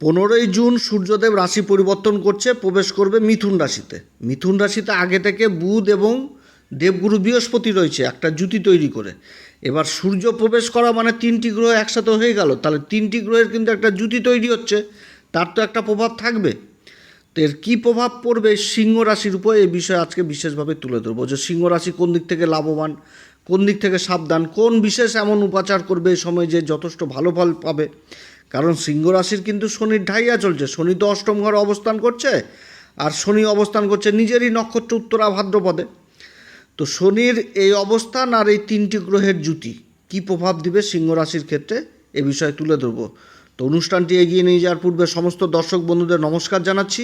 পনেরোই জুন সূর্যদেব রাশি পরিবর্তন করছে, প্রবেশ করবে মিথুন রাশিতে। মিথুন রাশিতে আগে থেকে বুধ এবং দেবগুরু বৃহস্পতি রয়েছে, একটা জুতি তৈরি করে। এবার সূর্য প্রবেশ করা মানে তিনটি গ্রহ একসাথে হয়ে গেল। তাহলে তিনটি গ্রহের কিন্তু একটা জুতি তৈরি হচ্ছে, তার তো একটা প্রভাব থাকবে। তো এর কী প্রভাব পড়বে সিংহ রাশির উপর এই বিষয়ে আজকে বিশেষভাবে তুলে ধরবো। যে সিংহ রাশি কোন দিক থেকে লাভবান, কোন দিক থেকে সাবধান, কোন বিশেষ এমন উপাচার করবে এই সময় যে যথেষ্ট ভালো ফল পাবে কারণ সিংহ রাশির কিন্তু শনির ঢাইয়া চলছে। শনি তো অষ্টম ঘরে অবস্থান করছে আর শনি অবস্থান করছে নিজেরই নক্ষত্র উত্তরা ভাদ্রপদে। তো শনির এই অবস্থান আর এই তিনটি গ্রহের জুতি কী প্রভাব দিবে সিংহ রাশির ক্ষেত্রে এ বিষয়ে তুলে ধরবো। তো অনুষ্ঠানটি এগিয়ে নিয়ে যাওয়ার পূর্বে সমস্ত দর্শক বন্ধুদের নমস্কার জানাচ্ছি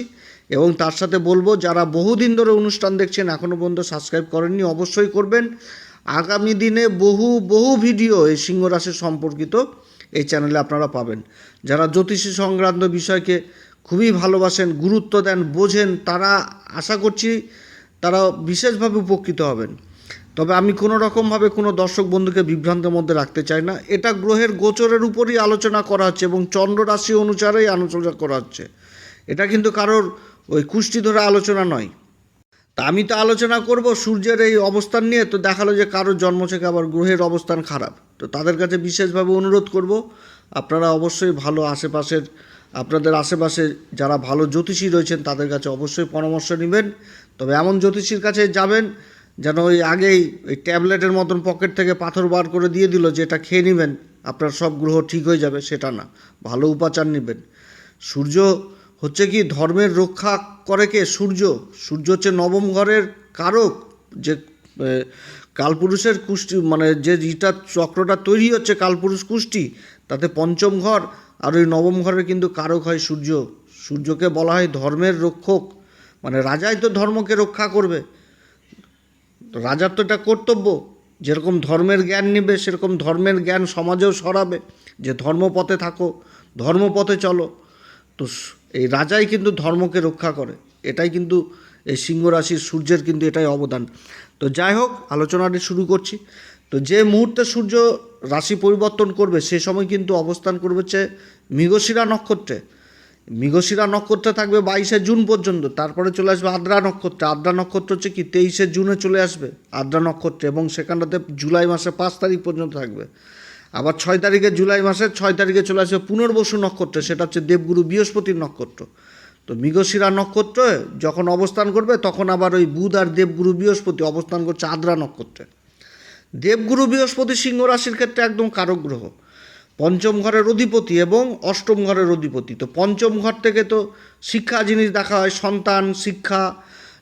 এবং তার সাথে বলব, যারা বহুদিন ধরে অনুষ্ঠান দেখছেন এখনও পর্যন্ত সাবস্ক্রাইব করেননি, অবশ্যই করবেন। আগামী দিনে বহু বহু ভিডিও এই সিংহ রাশি সম্পর্কিত এই চ্যানেলে আপনারা পাবেন। যারা জ্যোতিষী সংক্রান্ত বিষয়কে খুবই ভালোবাসেন, গুরুত্ব দেন, বোঝেন, তারা আশা করছি তারা বিশেষভাবে উপকৃত হবেন। তবে আমি কোনো রকমভাবে কোনো দর্শক বন্ধুকে বিভ্রান্তের মধ্যে রাখতে চাই না। এটা গ্রহের গোচরের উপরই আলোচনা করা হচ্ছে এবং চন্দ্র রাশি অনুসারেই আলোচনা করা হচ্ছে। এটা কিন্তু কারোর ওই কুষ্টি ধরে আলোচনা নয়। তা আমি তো আলোচনা করব সূর্যের এই অবস্থান নিয়ে। তো দেখাল যে কারোর জন্ম থেকে আবার গ্রহের অবস্থান খারাপ। তো তাদের কাছে বিশেষভাবে অনুরোধ করব, আপনারা অবশ্যই ভালো আশেপাশের, আপনাদের আশেপাশে যারা ভালো জ্যোতিষী রয়েছেন, তাদের কাছে অবশ্যই পরামর্শ নেবেন। তবে এমন জ্যোতিষীর কাছে যাবেন যেন ওই আগেই ওই ট্যাবলেটের মতন পকেট থেকে পাথর বার করে দিয়ে দিল যে এটা খেয়ে নেবেন, আপনার সব গ্রহ ঠিক হয়ে যাবে, সেটা না। ভালো উপাচার নেবেন। সূর্য হচ্ছে কি, ধর্মের রক্ষা করে কে? সূর্য। সূর্য হচ্ছে নবম ঘরের কারক। যে কালপুরুষের কুষ্টি মানে যে ইটা, চক্রটা তৈরি হচ্ছে কালপুরুষ কুষ্টি, তাতে পঞ্চম ঘর, আর ওই নবম ঘরের কিন্তু কারক হয় সূর্য। সূর্যকে বলা হয় ধর্মের রক্ষক। মানে রাজাই তো ধর্মকে রক্ষা করবে। রাজার তো এটা কর্তব্য। যেরকম ধর্মের জ্ঞান নেবে, সেরকম ধর্মের জ্ঞান সমাজেও সরাবে। যে ধর্মপথে থাকো, ধর্মপথে চলো। তো এই রাজাই কিন্তু ধর্মকে রক্ষা করে। এটাই কিন্তু এই সিংহ রাশির সূর্যের কিন্তু এটাই অবদান। তো যাই হোক, আলোচনাটি শুরু করছি। তো যে মুহূর্তে সূর্য রাশি পরিবর্তন করবে, সে সময় কিন্তু অবস্থান করবে হচ্ছে মৃগশিরা নক্ষত্রে। মৃগশিরা নক্ষত্রে থাকবে বাইশে জুন পর্যন্ত, তারপরে চলে আসবে আদ্রা নক্ষত্রে। আদ্রা নক্ষত্র হচ্ছে কি, তেইশে জুনে চলে আসবে আদ্রা নক্ষত্রে এবং সেখানটাতে জুলাই মাসে পাঁচ তারিখ পর্যন্ত থাকবে। আবার ছয় তারিখে জুলাই মাসের ছয় তারিখে চলে আসে পুনর্বসু নক্ষত্রে, সেটা হচ্ছে দেবগুরু বৃহস্পতির নক্ষত্র। তো মৃগশিরা নক্ষত্রে, যখন অবস্থান করবে, তখন আবার ওই বুধ আর দেবগুরু বৃহস্পতি অবস্থান করছে আদ্রা নক্ষত্রে। দেবগুরু বৃহস্পতি সিংহ রাশির ক্ষেত্রে একদম কারক গ্রহ। পঞ্চম ঘরের অধিপতি এবং অষ্টম ঘরের অধিপতি। তো পঞ্চম ঘর থেকে তো শিক্ষা জিনিস দেখা হয়, সন্তান, শিক্ষা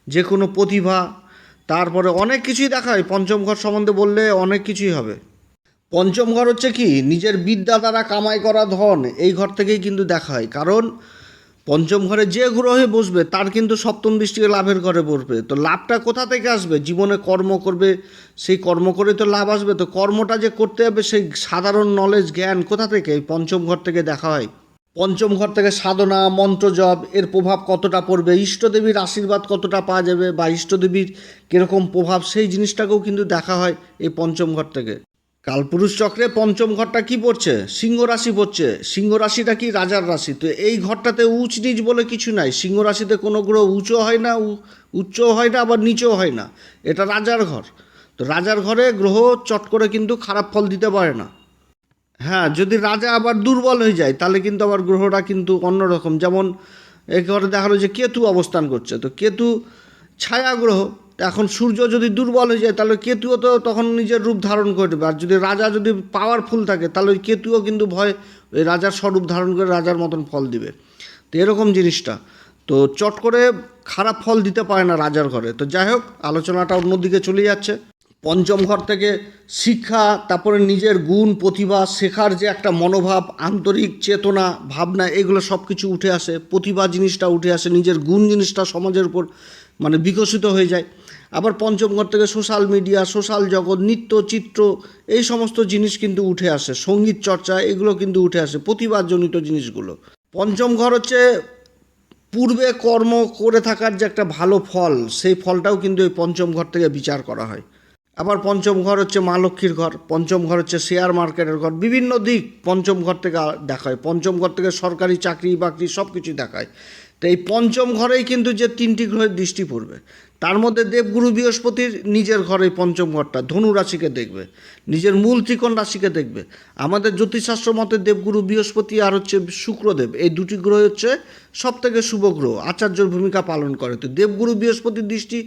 যে কোনো প্রতিভা, তারপরে অনেক কিছুই দেখা হয়। পঞ্চম ঘর সম্বন্ধে বললে অনেক কিছুই হবে। পঞ্চম ঘর হচ্ছে কি? নিজের বিদ্যা দ্বারা কামাই করা ধন। এই ঘর থেকেই কিন্তু দেখা হয়। কারণ পঞ্চম ঘরে যে গ্রহে বসবে, তার কিন্তু সপ্তম দৃষ্টিকে লাভের ঘরে বসবে। তো লাভটা কোথা থেকে আসবে? জীবনে কর্ম করবে, সেই কর্ম করে তো লাভ আসবে। তো কর্মটা যে করতে হবে, সেই সাধারণ নলেজ জ্ঞান কোথা থেকে? পঞ্চম ঘর থেকে দেখা হয়। পঞ্চম ঘর থেকে সাধনা, মন্ত্র জপ, এর প্রভাব কতটা পড়বে? ইষ্টদেবীর আশীর্বাদ কতটা পাওয়া যাবে? বা ইষ্টদেবীর কীরকম প্রভাব? সেই জিনিসটাকেও কিন্তু দেখা হয় এই পঞ্চম ঘর থেকে। কালপুরুষ চক্রে পঞ্চম ঘরটা কি পড়ছে? সিংহ রাশি পড়ছে। সিংহ রাশিটা কি রাজার রাশি? তো এই ঘরটাতে উঁচ নিচ বলে কিছু নাই। সিংহ রাশিতে কোনো গ্রহ উঁচু হয় না উচ্চও হয় না, আবার নিচেও হয় না। এটা রাজার ঘর। তো রাজার ঘরে গ্রহ চট করে কিন্তু খারাপ ফল দিতে পারে না। হ্যাঁ যদি রাজা আবার দুর্বল হয়ে যায়, তাহলে কিন্তু আবার গ্রহটা কিন্তু অন্যরকম। যেমন এই ঘরে দেখা যে কেতু অবস্থান করছে। তো কেতু ছায়া গ্রহ। এখন সূর্য যদি দুর্বল হয়ে যায়, তাহলে কেতুও তো তখন নিজের রূপ ধারণ করবে। আর যদি রাজা যদি পাওয়ারফুল থাকে, তাহলে ওই কেতুও কিন্তু ভয়, ওই রাজার স্বরূপ ধারণ করে রাজার মতন ফল দিবে। তো এরকম জিনিসটা। তো চট করে খারাপ ফল দিতে পারে না রাজার ঘরে। তো যাই হোক, আলোচনাটা অন্যদিকে চলে যাচ্ছে। পঞ্চম ঘর থেকে শিক্ষা, তারপরে নিজের গুণ, প্রতিভা, শেখার যে একটা মনোভাব, আন্তরিক চেতনা, ভাবনা, এগুলো সব কিছু উঠে আসে। প্রতিভা জিনিসটা উঠে আসে, নিজের গুণ জিনিসটা সমাজের উপর মানে বিকশিত হয়ে যায়। আবার পঞ্চম ঘর থেকে সোশ্যাল মিডিয়া, সোশ্যাল জগৎ, নৃত্য, চিত্র, এই সমস্ত জিনিস কিন্তু উঠে আসে। সংগীত চর্চা, এগুলো কিন্তু উঠে আসে, প্রতিবাদজনিত জিনিসগুলো। পঞ্চম ঘর হচ্ছে পূর্বে কর্ম করে থাকার যে একটা ভালো ফল, সেই ফলটাও কিন্তু এই পঞ্চম ঘর থেকে বিচার করা হয়। আবার পঞ্চম ঘর হচ্ছে মা লক্ষ্মীর ঘর, পঞ্চম ঘর হচ্ছে শেয়ার মার্কেটের ঘর, বিভিন্ন দিক পঞ্চম ঘর থেকে দেখায় পঞ্চম ঘর থেকে সরকারি চাকরি বাকরি সব কিছু দেখায়। তো এই পঞ্চম ঘরেই কিন্তু যে তিনটি গ্রহের দৃষ্টি পড়বে। তার মধ্যে দেবগুরু বৃহস্পতির নিজের ঘরে পঞ্চম ঘরটা, ধনু রাশিকে দেখবে, নিজের মূল ত্রিকোণ রাশিকে দেখবে। আমাদের জ্যোতিষশাস্ত্র মতে দেবগুরু বৃহস্পতি আর হচ্ছে শুক্রদেব, এই দুটি গ্রহ হচ্ছে সব থেকে শুভ গ্রহ, আচার্যর ভূমিকা পালন করে। তো দেবগুরু বৃহস্পতির দৃষ্টি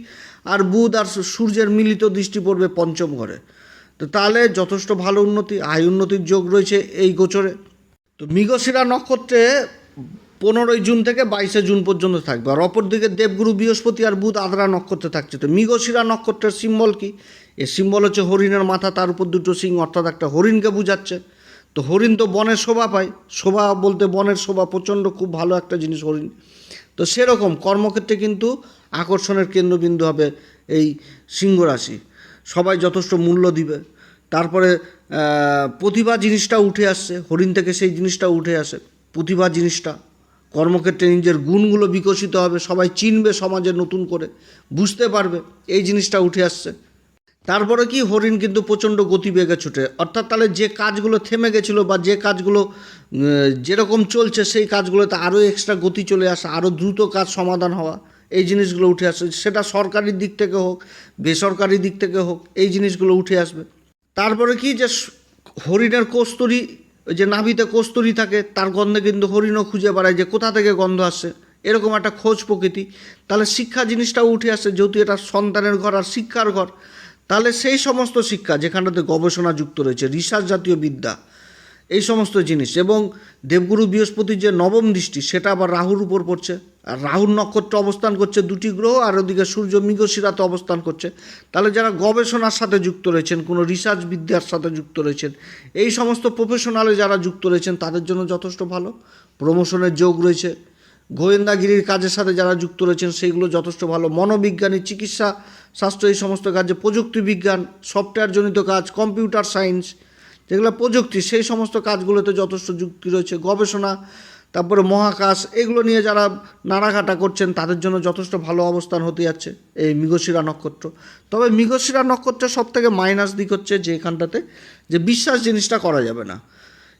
আর বুধ আর সূর্যের মিলিত দৃষ্টি পড়বে পঞ্চম ঘরে। তো তাহলে যথেষ্ট ভালো উন্নতি, আয় উন্নতির যোগ রয়েছে এই গোচরে। তো মৃগশিরা নক্ষত্রে পনেরোই জুন থেকে বাইশে জুন পর্যন্ত থাকবে। আর অপরদিকে দেবগুরু বৃহস্পতি আর বুধ আদ্রা নক্ষত্রে থাকছে। তো মৃগশিরা নক্ষত্রের সিম্বল কি? এর সিম্বল হচ্ছে হরিণের মাথা, তার উপর দুটো সিং, অর্থাৎ একটা হরিণকে বুঝাচ্ছে। তো হরিণ তো বনের শোভা পায়। শোভা বলতে বনের শোভা, প্রচণ্ড, খুব ভালো একটা জিনিস হরিণ। তো সেরকম কর্মক্ষেত্রে কিন্তু আকর্ষণের কেন্দ্রবিন্দু হবে এই সিংহ রাশি। সবাই যথেষ্ট মূল্য দিবে। তারপরে প্রতিভা জিনিসটা উঠে আসছে। হরিণ থেকে সেই জিনিসটা উঠে আসে। প্রতিভা জিনিসটা। কর্মক্ষেত্রে নিজের গুণগুলো বিকশিত হবে, সবাই চিনবে সমাজে নতুন করে, বুঝতে পারবে, এই জিনিসটা উঠে আসছে। তারপরে কি, হরিণ কিন্তু প্রচণ্ড গতিবেগে ছুটে, অর্থাৎ তাহলে যে কাজগুলো থেমে গেছিল বা যে কাজগুলো যেরকম চলছে সেই কাজগুলোতে আরও এক্সট্রা গতি চলে আসা, আরও দ্রুত কাজ সমাধান হওয়া, এই জিনিসগুলো উঠে আসে সেটা সরকারি দিক থেকে হোক, বেসরকারি দিক থেকে হোক, এই জিনিসগুলো উঠে আসবে। তারপরে কি, যে হরিণের কস্তুরি ওই যে নাভিতে কস্তুরি থাকে, তার গন্ধে কিন্তু হরিণও খুঁজে বেড়ায় যে কোথা থেকে গন্ধ আসছে। এরকম একটা খোঁজ প্রকৃতি। তাহলে শিক্ষা জিনিসটাও উঠে আসে যেহেতু এটা সন্তানের ঘর আর শিক্ষার ঘর, তাহলে সেই সমস্ত শিক্ষা যেখানটাতে গবেষণা যুক্ত রয়েছে, রিসার্চ জাতীয় বিদ্যা, এই সমস্ত জিনিস। এবং দেবগুরু বৃহস্পতির যে নবম দৃষ্টি, সেটা আবার রাহুর উপর পড়ছে। রাহুর নক্ষত্র অবস্থান করছে দুটি গ্রহ, আর ওদিকে সূর্য মৃগশিরাতে অবস্থান করছে। তাহলে যারা গবেষণার সাথে যুক্ত রয়েছেন, কোনো রিসার্চ বিদ্যার সাথে যুক্ত রয়েছেন, এই সমস্ত প্রফেশনালে যারা যুক্ত রয়েছেন, তাদের জন্য যথেষ্ট ভালো। প্রমোশনের যোগ রয়েছে। গোয়েন্দাগিরির কাজের সাথে যারা যুক্ত রয়েছেন, সেইগুলো যথেষ্ট ভালো। মনোবিজ্ঞানী, চিকিৎসা শাস্ত্র, এই সমস্ত কাজে প্রযুক্তি বিজ্ঞান সফটওয়্যারজনিত কাজ কম্পিউটার সায়েন্স যেগুলো প্রযুক্তি, সেই সমস্ত কাজগুলোতে যথেষ্ট যুক্তি রয়েছে। গবেষণা তারপরে মহাকাশ, এগুলো নিয়ে যারা নাড়াঘাটা করছেন, তাদের জন্য যথেষ্ট ভালো অবস্থান হতে যাচ্ছে এই মৃগশিরা নক্ষত্র। তবে মৃগশিরা নক্ষত্রের সব থেকে মাইনাস দিক হচ্ছে যে এখানটাতে যে বিশ্বাস জিনিসটা করা যাবে না।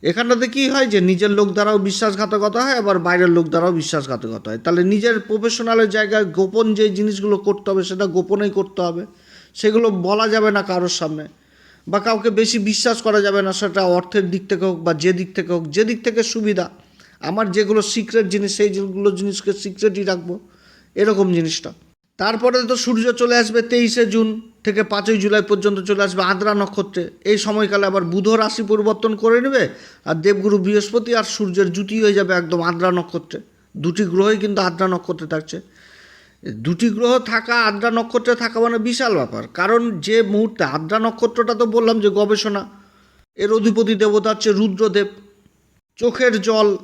এখানটাতে কি হয় যে নিজের লোক দ্বারাও বিশ্বাসঘাতকতা হয়, আবার বাইরের লোক দ্বারাও বিশ্বাসঘাতকতা হয়। তাহলে নিজের প্রফেশনালের জায়গায় গোপন যে জিনিসগুলো করতে হবে, সেটা গোপনেই করতে হবে। সেগুলো বলা যাবে না কারোর সামনে বা কাউকে বেশি বিশ্বাস করা যাবে না, সেটা অর্থের দিক থেকে হোক বা যে দিক থেকে হোক, যে দিক থেকে সুবিধা। আমার যেগুলো সিক্রেট জিনিস, সেই যেগুলো জিনিসকে সিক্রেটই রাখব, এরকম জিনিসটা। তারপরে তো সূর্য চলে আসবে তেইশে জুন থেকে পাঁচই জুলাই পর্যন্ত চলে আসবে আদ্রা নক্ষত্রে। এই সময়কালে আবার বুধ রাশি পরিবর্তন করে নেবে আর দেবগুরু বৃহস্পতি আর সূর্যের জুটি হয়ে যাবে একদম আদ্রা নক্ষত্রে। দুটি গ্রহই কিন্তু আদ্রা নক্ষত্রে থাকছে। দুটি গ্রহ থাকা আদ্রা নক্ষত্রে থাকা মানে বিশাল ব্যাপার। কারণ যে মুহূর্তে আদ্রা নক্ষত্রটা তো বললাম যে গবেষণা, এর অধিপতি দেবতা হচ্ছে রুদ্রদেব। চোখের জল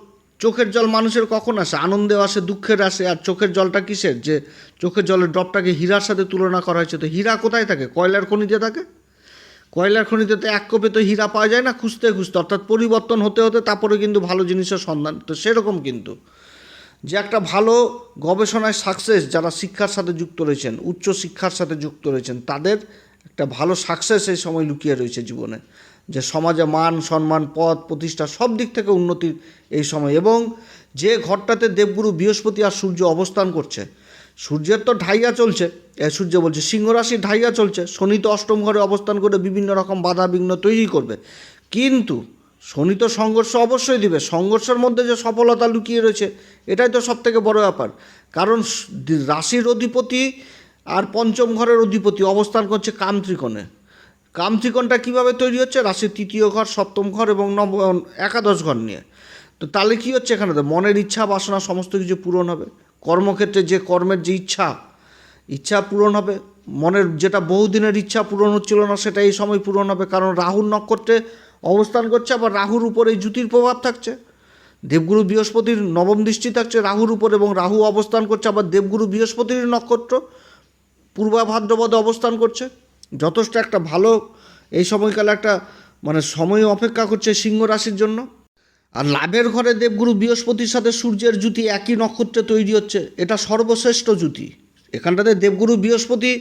চোখের জল মানুষের কখন আসে? আনন্দে আসে, দুঃখের আসে, আর চোখের জলটা কিসের? যে চোখের জলের ড্রপটাকে হীরার সাথে তুলনা করা হয়েছে। তো হীরা কোথায় থাকে? কয়লার খনিতে থাকে? কয়লার খনিতে তো এক কোপে তো হীরা পাওয়া যায় না, খুঁজতে খুঁজতে। অর্থাৎ পরিবর্তন হতে হতে তারপরে কিন্তু ভালো জিনিসের সন্ধান। তো সেরকম কিন্তু। যে একটা ভালো গবেষণায় সাকসেস যারা শিক্ষার সাথে যুক্ত রয়েছেন, উচ্চ শিক্ষার সাথে যুক্ত রয়েছেন, তাদের একটা ভালো সাকসেস এই সময় লুকিয়ে রয়েছে জীবনে। যে সমাজে মান, সম্মান পদ প্রতিষ্ঠা সব দিক থেকে উন্নতির এই সময়। এবং যে ঘরটাতে দেবগুরু বৃহস্পতি আর সূর্য অবস্থান করছে, সূর্যের তো ঢাইয়া চলছে, এ সূর্য বলছে সিংহ রাশির ঢাইয়া চলছে, শনি তো অষ্টম ঘরে অবস্থান করে বিভিন্ন রকম বাধা বিঘ্ন তৈরি করবে। কিন্তু শনি তো সংঘর্ষ অবশ্যই দিবে, সংঘর্ষের মধ্যে যে সফলতা লুকিয়ে রয়েছে, এটাই তো সব থেকে বড় ব্যাপার। কারণ রাশির অধিপতি আর পঞ্চম ঘরের অধিপতি অবস্থান করছে কাম ত্রিকোণে কাম ত্রিকোণটা কীভাবে তৈরি হচ্ছে? রাশির তৃতীয় ঘর, সপ্তম ঘর এবং নব একাদশ ঘর নিয়ে। তো তাহলে কী হচ্ছে এখানে? তো মনের ইচ্ছা, বাসনা সমস্ত কিছু পূরণ হবে। কর্মক্ষেত্রে যে কর্মের যে ইচ্ছা ইচ্ছা পূরণ হবে। মনের যেটা বহুদিনের ইচ্ছা পূরণ হচ্ছিল না, সেটা এই সময় পূরণ হবে। কারণ রাহুর নক্ষত্রে অবস্থান করছে, আবার রাহুর উপরে এই জ্যোতির প্রভাব থাকছে। দেবগুরু বৃহস্পতির নবম দৃষ্টি থাকছে রাহুর উপর এবং রাহু অবস্থান করছে, আবার দেবগুরু বৃহস্পতির নক্ষত্র পূর্বাভাদ্রপদে অবস্থান করছে। যথেষ্ট একটা ভালো এই সময়কালে একটা মানে সময় অপেক্ষা করছে সিংহ রাশির জন্য। আর লাভের ঘরে দেবগুরু বৃহস্পতির সাথে সূর্যের জুতি একই নক্ষত্রে তৈরি হচ্ছে, এটা সর্বশ্রেষ্ঠ জুতি এখানটাতে দেবগুরু বৃহস্পতি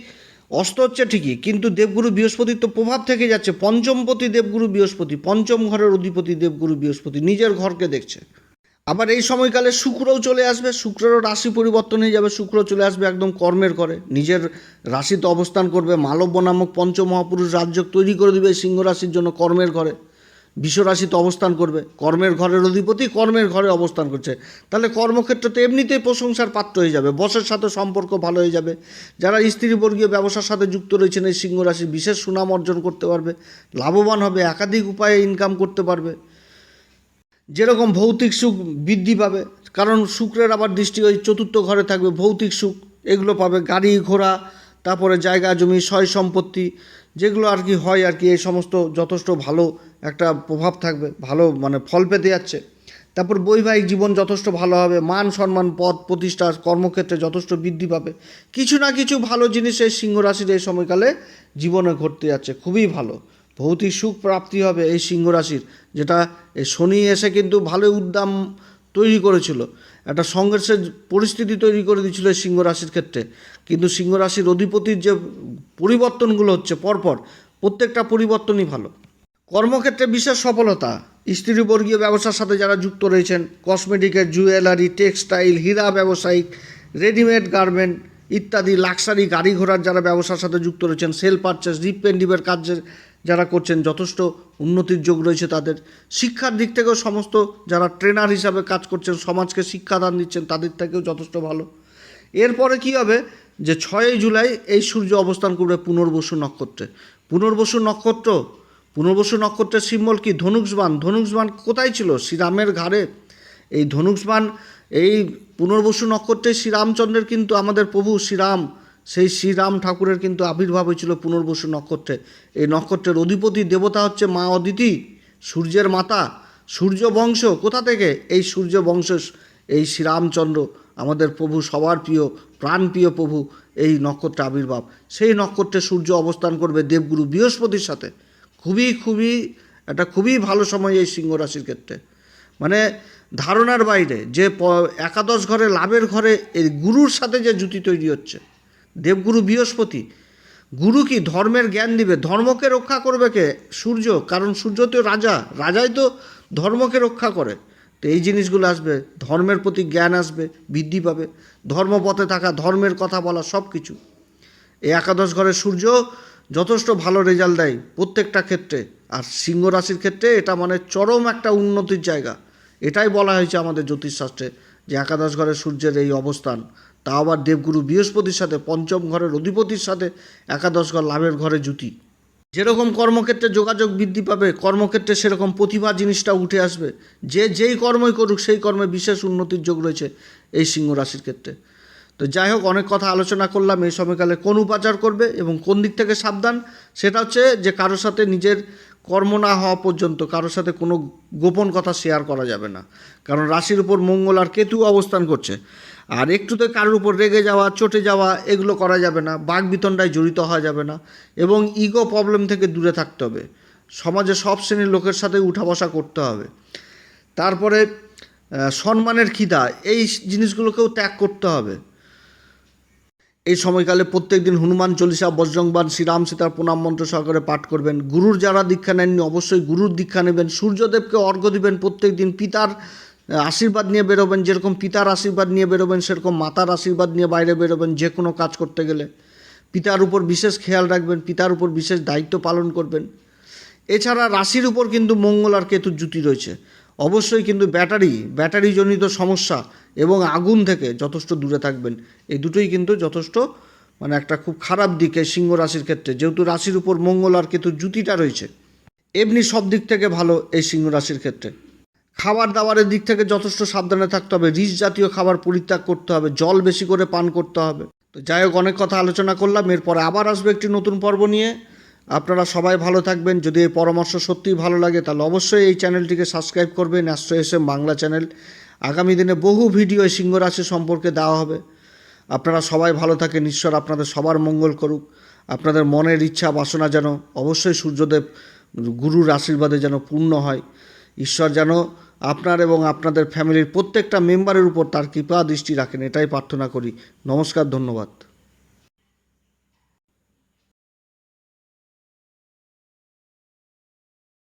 অস্ত হচ্ছে ঠিকই, কিন্তু দেবগুরু বৃহস্পতির তো প্রভাব থেকে যাচ্ছে। পঞ্চমপতি দেবগুরু বৃহস্পতি, পঞ্চম ঘরের অধিপতি দেবগুরু বৃহস্পতি, নিজের ঘরকে দেখছে। আবার এই সময়কালে শুক্রও চলে আসবে, শুক্রেরও রাশি পরিবর্তন হয়ে যাবে, শুক্র চলে আসবে একদম কর্মের ঘরে। নিজের রাশিতে অবস্থান করবে, মালব্য নামক পঞ্চমহাপুরুষ রাজ্য তৈরি করে দিবে সিংহ রাশির জন্য কর্মের ঘরে। বিশ্ব রাশিতে অবস্থান করবে, কর্মের ঘরের অধিপতি কর্মের ঘরে অবস্থান করছে। তাহলে কর্মক্ষেত্র তো এমনিতেই প্রশংসার পাত্র হয়ে যাবে, বসের সাথে সম্পর্ক ভালো হয়ে যাবে। যারা স্ত্রীবর্গীয় ব্যবসার সাথে যুক্ত রয়েছেন এই সিংহ রাশি বিশেষ সুনাম অর্জন করতে পারবে, লাভবান হবে, একাধিক উপায়ে ইনকাম করতে পারবে। যেরকম ভৌতিক সুখ বৃদ্ধি পাবে, কারণ শুক্রের আবার দৃষ্টি ওই চতুর্থ ঘরে থাকবে, ভৌতিক সুখ, এগুলো পাবে গাড়ি, ঘোড়া, তারপরে জায়গা, জমি, সয় সম্পত্তি, যেগুলো আর কি হয় আর কি, এই সমস্ত যথেষ্ট ভালো একটা প্রভাব থাকবে, ভালো মানে ফল পেতে যাচ্ছে। তারপর বৈবাহিক জীবন যথেষ্ট ভালো হবে, মান সম্মান, পদ, প্রতিষ্ঠা, কর্মক্ষেত্রে যথেষ্ট বৃদ্ধি পাবে। কিছু না কিছু ভালো জিনিস এই সিংহ রাশির এই সময়কালে জীবনে ঘটতে যাচ্ছে, খুবই ভালো। ভৌতিক সুখ প্রাপ্তি হবে এই সিংহ রাশির, যেটা এই শনি এসে কিন্তু ভালো উদ্দাম তৈরি করেছিল। একটা সংঘর্ষের পরিস্থিতি তৈরি করে দিয়েছিল সিংহ রাশির ক্ষেত্রে। কিন্তু সিংহ রাশির অধিপতির যে পরিবর্তনগুলো হচ্ছে, পরপর প্রত্যেকটা পরিবর্তনই ভালো। কর্মক্ষেত্রে বিশেষ সফলতা, স্ত্রীবর্গীয় ব্যবসার সাথে যারা যুক্ত রয়েছেন, কসমেটিকের জুয়েলারি, টেক্সটাইল, হীরা ব্যবসায়িক, রেডিমেড গার্মেন্ট ইত্যাদি, লাক্সারি গাড়ি ঘোড়ার যারা ব্যবসার সাথে যুক্ত রয়েছেন, সেল পারচেস রিপেন্ডিভের কাজের যারা করছেন, যথেষ্ট উন্নতির যোগ রয়েছে তাদের। শিক্ষার দিক থেকেও সমস্ত যারা ট্রেনার হিসাবে কাজ করছেন, সমাজকে শিক্ষাদান দিচ্ছেন, তাদের থেকেও যথেষ্ট ভালো। এরপরে কি হবে? যে ছয়ই জুলাই এই সূর্য অবস্থান করবে পুনর্বসু নক্ষত্রে। পুনর্বসু নক্ষত্র, পুনর্বসু নক্ষত্রের সিম্বল কি? ধনুষবান ধনুষবান কোথায় ছিল? শ্রীরামের ঘাড়ে। এই ধনুষবান এই পুনর্বসু নক্ষত্রে শ্রীরামচন্দ্রের কিন্তু আমাদের প্রভু শ্রীরাম। সেই শ্রীরাম ঠাকুরের কিন্তু আবির্ভাব হয়েছিল পুনর্বসু নক্ষত্রে। এই নক্ষত্রের অধিপতি, দেবতা হচ্ছে মা অদিতি, সূর্যের মাতা সূর্য বংশ কোথা থেকে? এই সূর্য বংশ এই শ্রীরামচন্দ্র, আমাদের প্রভু, সবার প্রিয়, প্রাণপ্রিয় প্রভু, এই নক্ষত্রে আবির্ভাব। সেই নক্ষত্রে সূর্য অবস্থান করবে দেবগুরু বৃহস্পতির সাথে। খুবই খুবই, একটা খুবই ভালো সময় এই সিংহ রাশির ক্ষেত্রে। মানে ধারণার বাইরে যে একাদশ ঘরে, লাভের ঘরে এই গুরুর সাথে যে জুতি তৈরি হচ্ছে। দেবগুরু বৃহস্পতি, গুরু কি ধর্মের জ্ঞান দিবে? ধর্মকে রক্ষা করবে কে? সূর্য, কারণ সূর্য তো রাজা, রাজাই তো ধর্মকে রক্ষা করে। তো এই জিনিসগুলো আসবে, ধর্মের প্রতি জ্ঞান আসবে, বৃদ্ধি পাবে। ধর্মপথে থাকা, ধর্মের কথা বলা সব কিছু এই একাদশ ঘরের সূর্য যথেষ্ট ভালো রেজাল্ট দেয় প্রত্যেকটা ক্ষেত্রে। আর সিংহ রাশির ক্ষেত্রে এটা মানে চরম একটা উন্নতির জায়গা। এটাই বলা হয়েছে আমাদের জ্যোতিষশাস্ত্রে। যে একাদশ ঘরের সূর্যের এই অবস্থান, তা আবার দেবগুরু বৃহস্পতির সাথে, পঞ্চম ঘরের অধিপতির সাথে একাদশ ঘর লাভের ঘরে জুতি যেরকম কর্মক্ষেত্রে যোগাযোগ বৃদ্ধি পাবে, কর্মক্ষেত্রে সেরকম প্রতিভা জিনিসটা উঠে আসবে। যে যেই কর্মই করুক, সেই কর্মে বিশেষ উন্নতির যোগ রয়েছে এই সিংহ রাশির ক্ষেত্রে। তো যাই হোক, অনেক কথা আলোচনা করলাম, এই সময়কালে কোন উপাচার করবে এবং কোন দিক থেকে সাবধান, সেটা হচ্ছে যে কারোর সাথে নিজের কর্ম না হওয়া পর্যন্ত কারোর সাথে কোনো গোপন কথা শেয়ার করা যাবে না। কারণ রাশির উপর মঙ্গল আর কেতু অবস্থান করছে। আর একটুতে কারোর উপর রেগে যাওয়া, চটে যাওয়া এগুলো করা যাবে না। বাঘ বিতণ্ডায় জড়িত হওয়া যাবে না এবং ইগো প্রবলেম থেকে দূরে থাকতে হবে। সমাজে সব শ্রেণির লোকের সাথে উঠা বসা করতে হবে। তারপরে সম্মানের খিদা, এই জিনিসগুলোকেও ত্যাগ করতে হবে। এই সময়কালে প্রত্যেক দিন হনুমান চল্লিশা বজ্রংবান শ্রীরাম সীতার প্রণাম মন্ত্র সহকারে পাঠ করবেন। গুরুর যারা দীক্ষা নেননি, অবশ্যই গুরুর দীক্ষা নেবেন। সূর্যদেবকে অর্ঘ্য দিবেন প্রত্যেক দিন পিতার আশীর্বাদ নিয়ে বেরোবেন। যেরকম পিতার আশীর্বাদ নিয়ে বেরোবেন, সেরকম মাতার আশীর্বাদ নিয়ে বাইরে বেরোবেন যে কোনো কাজ করতে গেলে। পিতার উপর বিশেষ খেয়াল রাখবেন, পিতার উপর বিশেষ দায়িত্ব পালন করবেন। এছাড়া রাশির উপর কিন্তু মঙ্গল আর কেতুর জুতি রয়েছে। অবশ্যই কিন্তু ব্যাটারি, ব্যাটারিজনিত সমস্যা এবং আগুন থেকে যথেষ্ট দূরে থাকবেন। এই দুটোই কিন্তু যথেষ্ট মানে একটা খুব খারাপ দিকে সিংহ রাশির ক্ষেত্রে। যেহেতু রাশির উপর মঙ্গল আর কেতুর জুতিটা রয়েছে, এমনি সব দিক থেকে ভালো এই সিংহ রাশির ক্ষেত্রে। খাবার দাবারের দিক থেকে যথেষ্ট সাবধানে থাকতে হবে, রিচ জাতীয় খাবার পরিত্যাগ করতে হবে, জল বেশি করে পান করতে হবে। তো যাই হোক, অনেক কথা আলোচনা করলাম, এরপরে আবার আসবে একটি নতুন পর্ব নিয়ে। আপনারা সবাই ভালো থাকবেন। যদি এই পরামর্শ সত্যিই ভালো লাগে, তাহলে অবশ্যই এই চ্যানেলটিকে সাবস্ক্রাইব করবেন astro S M Bangla channel. আগামী দিনে বহু ভিডিও এই সিংহ রাশি সম্পর্কে দেওয়া হবে। আপনারা সবাই ভালো থাকেন, ঈশ্বর আপনাদের সবার মঙ্গল করুক। আপনাদের মনের ইচ্ছা, বাসনা যেন অবশ্যই সূর্যদেব গুরুর আশীর্বাদে যেন পূর্ণ হয়। ঈশ্বর যেন আপনার এবং আপনাদের ফ্যামিলির প্রত্যেকটা মেম্বারের উপর তার কৃপা দৃষ্টি রাখেন, এটাই প্রার্থনা করি। নমস্কার, ধন্যবাদ।